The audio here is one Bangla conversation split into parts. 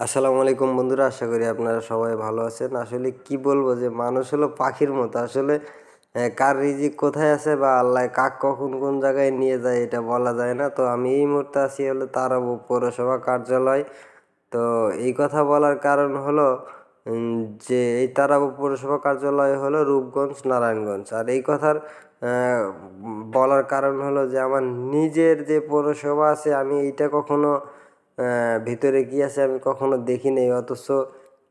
আসসালামু আলাইকুম বন্ধুরা, আশা করি আপনারা সবাই ভালো আছেন। আসলে কি বলব যে মানুষ হলো পাখির মতো। আসলে কার রিজিক কোথায় আছে বা আল্লাহ কাক কখন কোন জায়গায় নিয়ে যায় এটা বলা যায় না। তো আমি এই মুহূর্তে আছি হলো তারাবো পৌরসভা কার্যালয়। তো এই কথা বলার কারণ হলো যে এই তারাবো পৌরসভা কার্যালয় হলো রূপগঞ্জ, নারায়ণগঞ্জ। আর এই কথার বলার কারণ হলো যে আমার নিজের যে পৌরসভা আছে, আমি এইটা কখনো ভিতরে কি আছে আমি কখনো দেখি নাই, অথচ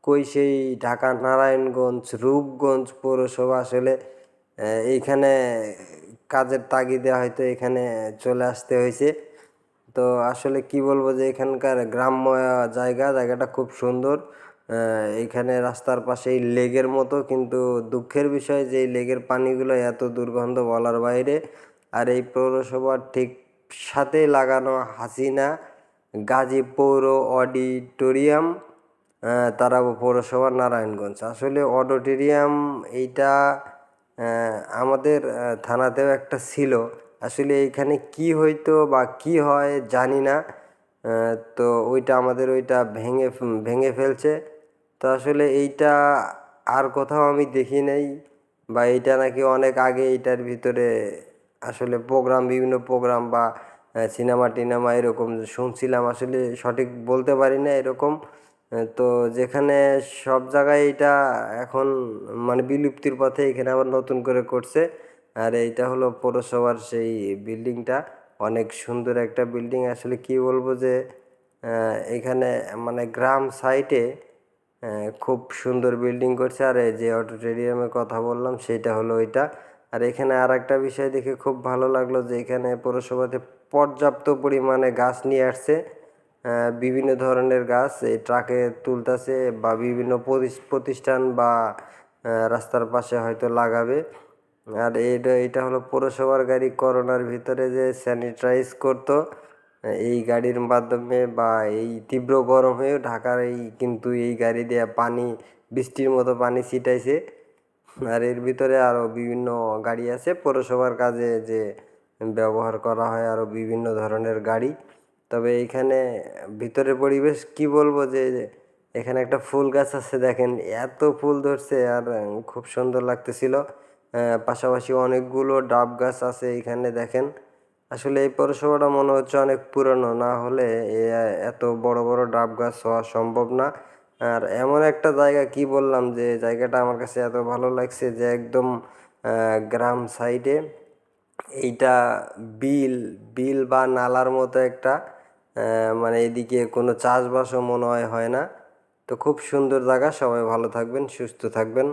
কই সেই ঢাকা নারায়ণগঞ্জ, রূপগঞ্জ পৌরসভা আসলে এইখানে কাজের তাগিদে হয়তো এখানে চলে আসতে হয়েছে। তো আসলে কি বলব যে এখানকার গ্রাম্য জায়গা, জায়গাটা খুব সুন্দর। এখানে রাস্তার পাশে এই লেগের মতো, কিন্তু দুঃখের বিষয় যে এই লেগের পানিগুলো এত দুর্গন্ধ বলার বাইরে, আর এই পৌরসভার ঠিক সাথে লাগানো হাসিনা গাজী পৌর অডিটোরিয়াম তারাবো পৌরসভা, নারায়ণগঞ্জ। আসলে অডিটোরিয়াম এইটা আমাদের থানাতেও একটা ছিল। আসলে এইখানে কি হইতো বা কি হয় জানি না। তো ওইটা আমাদের ওইটা ভেঙে ভেঙে ফেলছে। তো আসলে এইটা আর কোথাও আমি দেখি নাই বা এইটা নাকি অনেক আগে এইটার ভিতরে আসলে প্রোগ্রাম, বিভিন্ন প্রোগ্রাম বা সিনেমা টিনেমা এরকম শুনছিলাম, আসলে সঠিক বলতে পারি না এরকম। তো যেখানে সব জায়গায় এটা এখন মানে বিলুপ্তির পথে এখানে আবার নতুন করে করছে। আর এইটা হলো পৌরসভার সেই বিল্ডিংটা, অনেক সুন্দর একটা বিল্ডিং। আসলে কি বলব যে এখানে মানে গ্রাম সাইটে খুব সুন্দর বিল্ডিং করছে। আর যে অডিটোরিয়ামের কথা বললাম, সেটা হলো এটা। আর এখানে আর একটা বিষয় দেখে খুব ভালো লাগল যে এখানে পৌরসভাতে পর্যাপ্ত পরিমাণে গাছ নিয়ে আসছে। বিভিন্ন ধরনের গাছ এই ট্রাকে তুলতেছে বা বিভিন্ন প্রতিষ্ঠান বা রাস্তার পাশে হয়তো লাগাবে। আর এটা এটা হলো পৌরসভার গাড়ি করোনার ভিতরে যে স্যানিটাইজ করতো, এই গাড়ির মাধ্যমে বা এই তীব্র গরমেও ঢাকার এই কিন্তু এই গাড়ি দিয়ে পানি, বৃষ্টির মতো পানি ছিটাইছে। আর এর ভিতরে আরও বিভিন্ন গাড়ি আছে। পৌরসভার কাজে যে ব্যবহার করা হয় আরও বিভিন্ন ধরনের গাড়ি। তবে এইখানে ভিতরের পরিবেশ কি বলব যে এখানে একটা ফুল গাছ আছে দেখেন, এত ফুল ধরছে আর খুব সুন্দর লাগতেছিল। পাশাপাশি অনেকগুলো ডাব গাছ আছে এখানে দেখেন। আসলে এই পৌরসভাটা মনে হচ্ছে অনেক পুরনো, না হলে এত বড় বড় ডাব গাছ হওয়া সম্ভব না। আর এমন একটা জায়গা কি বললাম যে জায়গাটা আমার কাছে এত ভালো লাগছে যে একদম গ্রাম সাইডে এইটা বিল বিল বা নালার মতো একটা মানে এদিকে কোনো চাষবাসও মনে হয় হয় না। তো খুব সুন্দর জায়গা, সবাই ভালো থাকবেন, সুস্থ থাকবেন।